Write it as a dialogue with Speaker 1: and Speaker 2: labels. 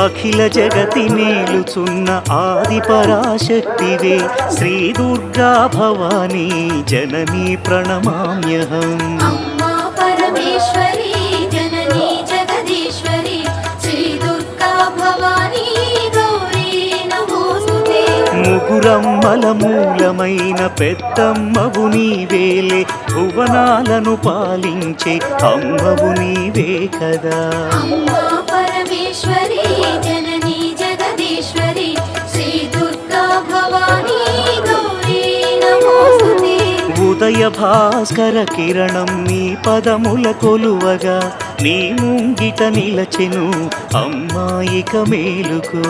Speaker 1: అఖిల జగతి మేలుచున్న ఆది పరాశక్తివే శ్రీ దుర్గా భవానీ జననీ ప్రణమామ్యహం.
Speaker 2: అమ్మా పరమేశ్వరి
Speaker 1: ముగురమ్మల మూలమైన పెద్దమ్మవు నీవేలే భువనాలను పాలించే అమ్మవు నీవే కదా.
Speaker 2: అమ్మా పరమేశ్వరి జననీ జగదీశ్వరి శ్రీ దుర్గా భవానీ గౌరీ నమోస్తుతే.
Speaker 1: ఉదయ భాస్కర కిరణం నీ పదముల కొలువగా నీ ముంగిట నిలచెను అమ్మాయిక మేలుకు.